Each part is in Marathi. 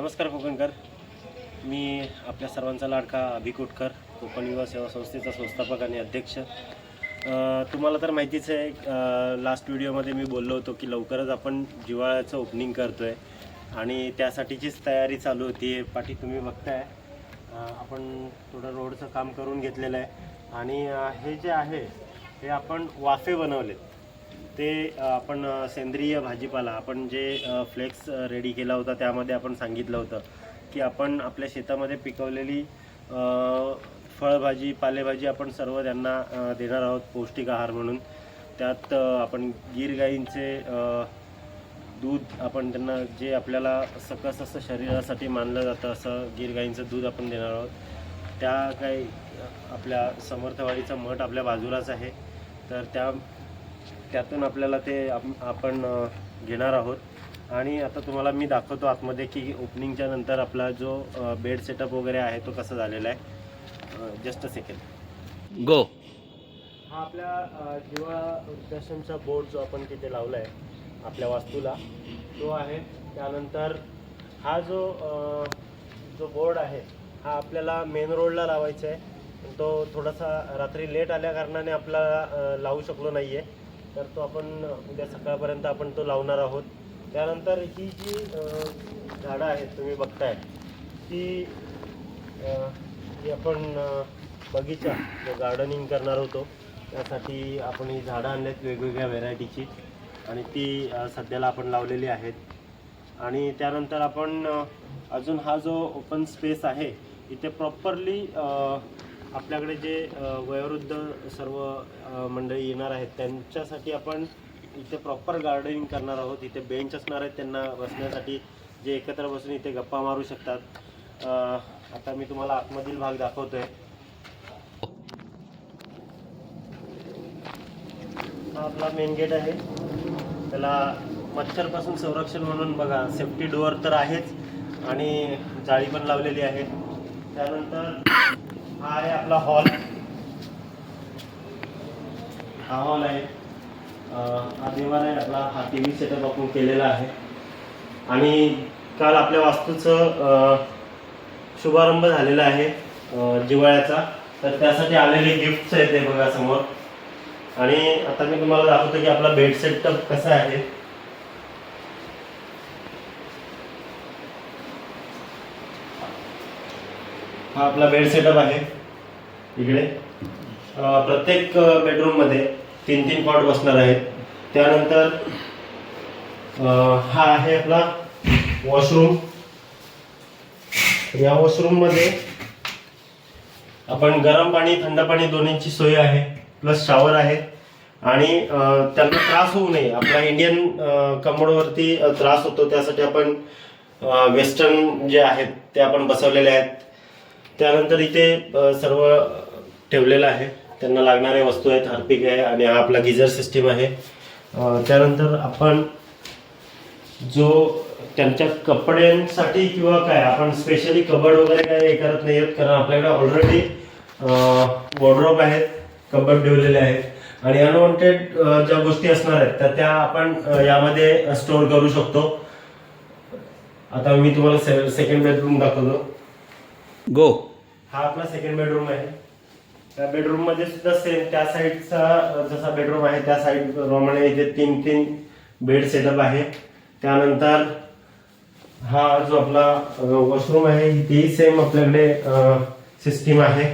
नमस्कार कोकणकर. मी आपल्या सर्वांचा लाडका अभि कोटकर कोकण युवा सेवा संस्थेचा संस्थापक आणि अध्यक्ष. तुम्हाला तर माहितीच आहे लास्ट व्हिडिओमध्ये मी बोललो होतो की लवकरच आपण जिवाळ्याचं ओपनिंग करतो आहे आणि त्यासाठीचीच तयारी चालू होती. पाठी तुम्ही बघताय आपण थोडं रोडचं काम करून घेतलेलं आहे. आणि हे जे आहे हे आपण वाफे बनवलेत. ते आपण सेंद्रिय भाजीपाला आपण जे फ्लेक्स रेडी केला होता त्यामध्ये आपण सांगितलं होतं की आपण आपल्या शेतामध्ये पिकवलेली फळभाजी पालेभाजी आपण सर्व त्यांना देणार आहोत पौष्टिक आहार म्हणून. त्यात आपण गीर गाईंचे दूध आपण त्यांना जे आपल्याला सकस असं शरीरासाठी मानलं जातं असं गीर गाईंचं दूध आपण देणार आहोत. त्या काही आपल्या समर्थवाडीचा मठ आपल्या बाजूलाच आहे. तर त्या त्यातून आपल्याला ते आप- आपण घेणार आहोत. आणि आता तुम्हाला मी दाखवतो आतमध्ये की ओपनिंगच्या नंतर आपला जो बेड सेटअप वगैरे आहे तो कसा झालेला आहे. जस्ट अ सेकंड गो हा आपल्या जिवा वृद्धाश्रमचा बोर्ड जो आपण तिथे लावला आहे आपल्या वास्तूला तो आहे. त्यानंतर हा जो जो बोर्ड आहे हा आपल्याला मेन रोडला लावायचा आहे. तो थोडासा रात्री लेट आल्या कारणाने आपल्याला अ, लावू शकलो नाही आहे तर तो आपण उद्या सकाळपर्यंत आपण तो लावणार आहोत. त्यानंतर ही जी झाडं आहेत तुम्ही बघताय ती जी आपण बगीचा जो गार्डनिंग करणार होतो त्यासाठी आपण ही झाडं आणल्यात वेगवेगळ्या व्हेरायटीची आणि ती सध्याला आपण लावलेली आहेत. आणि त्यानंतर आपण अजून हा जो ओपन स्पेस आहे इथे प्रॉपरली आपल्याकडे जे वयोवृद्ध सर्व मंडळी येणार आहेत त्यांच्यासाठी आपण इथे प्रॉपर गार्डनिंग करणार आहोत. इथे बेंच असणार आहेत त्यांना बसण्यासाठी. जे एकत्र बसून इथे गप्पा मारू शकतात. आता मी तुम्हाला आतमधील भाग दाखवतोय. हा आपला मेन गेट आहे. त्याला मच्छरपासून संरक्षण म्हणून बघा सेफ्टी डोअर तर आहेच. आणि जाळी पण लावलेली आहे. त्यानंतर हा आहे आपला हॉल हा हॉल आहे. हा दिवार आहे आपला. हा टी व्ही सेटअप आपण केलेला आहे. आणि काल आपल्या वास्तूचं शुभारंभ झालेला आहे जिवाळ्याचा. तर त्यासाठी आलेले गिफ्ट्स आहेत ते बघा समोर. आणि आता मी तुम्हाला दाखवतो की आपला बेड सेटअप कसा आहे. हा आपला बेड सेटअप आहे. इकडे. प्रत्येक बेडरूममध्ये तीन तीन कॉट बसणार आहेत. त्यानंतर हा आहे आपला वॉशरूम या वॉशरूममध्ये आपण गरम पाणी थंड पाणी दोन्हीची सोय आहे. प्लस शॉवर आहे. आणि त्यांना त्रास होऊ नये. आपला इंडियन कमोडवरती त्रास होतो. त्यासाठी आपण वेस्टर्न जे आहेत ते आपण बसवलेले आहेत. त्यानंतर इथे सर्व ठेवलेलं आहे. त्यांना लागणाऱ्या वस्तू आहेत हार्पिक आहे आणि हा आपला गिझर सिस्टीम आहे. त्यानंतर आपण जो त्यांच्या कपड्यांसाठी किंवा काय आपण स्पेशली कबड वगैरे काय हे करत नाही आहेत कारण आपल्याकडे ऑलरेडी वॉर्ड्रॉप आहेत कबड ठेवलेले आहेत. आणि अनवॉन्टेड ज्या गोष्टी असणार आहेत तर त्या आपण यामध्ये स्टोअर करू शकतो. आता मी तुम्हाला से सेकंड बेडरूम दाखवतो. गो हा आपला सेकंड बेडरूम आहे. त्या बेडरूममध्ये सुद्धा सेम त्या साईडचा जसा बेडरूम आहे त्या साईड प्रमाणे इथे तीन तीन बेड सेटअप आहे. त्यानंतर हा जो आपला वॉशरूम आहे इथेही सेम आपल्याकडे सिस्टीम आहे.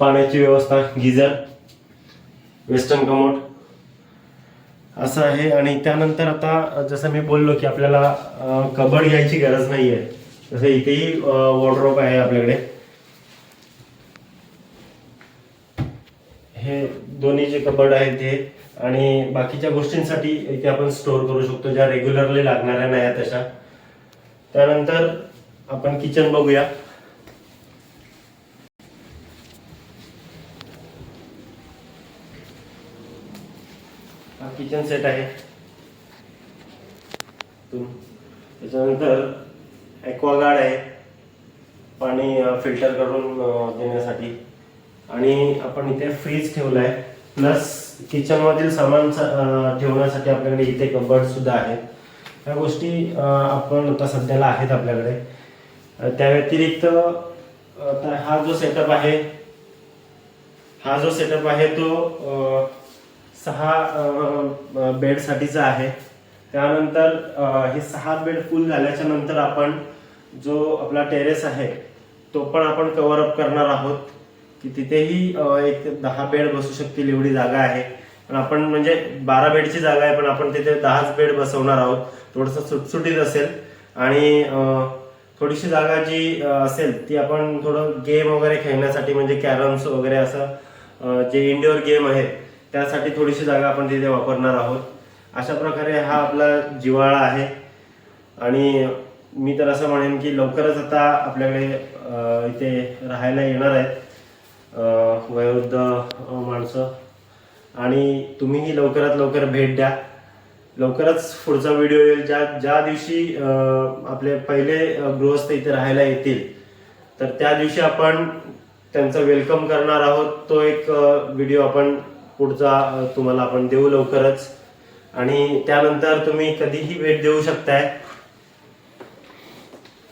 पाण्याची व्यवस्था गिझर वेस्टर्न कमोड असं आहे. आणि त्यानंतर आता जसं मी बोललो की आपल्याला कबड घ्यायची गरज नाही आहे तसं इथेही वॉर्ड्रोप आहे आपल्याकडे. हे दोन्ही जे कबड आहेत ते. आणि बाकीच्या गोष्टींसाठी इथे आपण स्टोअर करू शकतो ज्या रेग्युलरली लागणाऱ्या नाही तशा. त्यानंतर आपण किचन बघूया. हा किचन सेट आहे. त्याच्यानंतर ॲक्वागार्ड आहे. पाणी फिल्टर करून देण्यासाठी. आणि आपण इथे फ्रीज ठेवला आहे प्लस किचनमधील सामान स- ठेवण्यासाठी आपल्याकडे इथे कबर्डसुद्धा आहेत. आहे ह्या गोष्टी आपण आता सध्याला आहेत आपल्याकडे. त्या व्यतिरिक्त तर हा जो सेटअप आहे हा जो सेटअप आहे तो सहा बेडसाठीचा आहे. त्यानंतर हे सहा बेड फुल झाल्याच्यानंतर आपण जो आपला टेरेस आहे तो पण आपण कव्हर अप करणार आहोत. की तिथेही एक दहा बेड बसू शकतील एवढी जागा आहे. पण आपण म्हणजे बारा बेडची जागा आहे पण आपण तिथे दहाच बेड बसवणार आहोत. थोडंसं सुटसुटीत असेल. आणि थोडीशी जागा जी असेल ती आपण थोडं गेम वगैरे खेळण्यासाठी म्हणजे कॅरम्स वगैरे असं जे इंडोर गेम आहेत त्यासाठी थोडीशी जागा आपण तिथे वापरणार आहोत. अशा प्रकारे हा आपला जिव्हाळा आहे. आणि मी तर असं म्हणेन की लवकरच आता आपल्याकडे इथे राहायला येणार आहेत वयोवृद्ध माणसं. आणि तुम्हीही लवकरात लवकर भेट द्या. लवकरच पुढचा व्हिडिओ येईल. ज्या ज्या दिवशी आपले पहिले गृहस्थ इथे राहायला येतील तर त्या दिवशी आपण त्यांचं वेलकम करणार आहोत. तो एक व्हिडिओ आपण पुढचा तुम्हाला आपण देऊ लवकरच. आणि त्यानंतर तुम्ही कधीही भेट देऊ शकताय.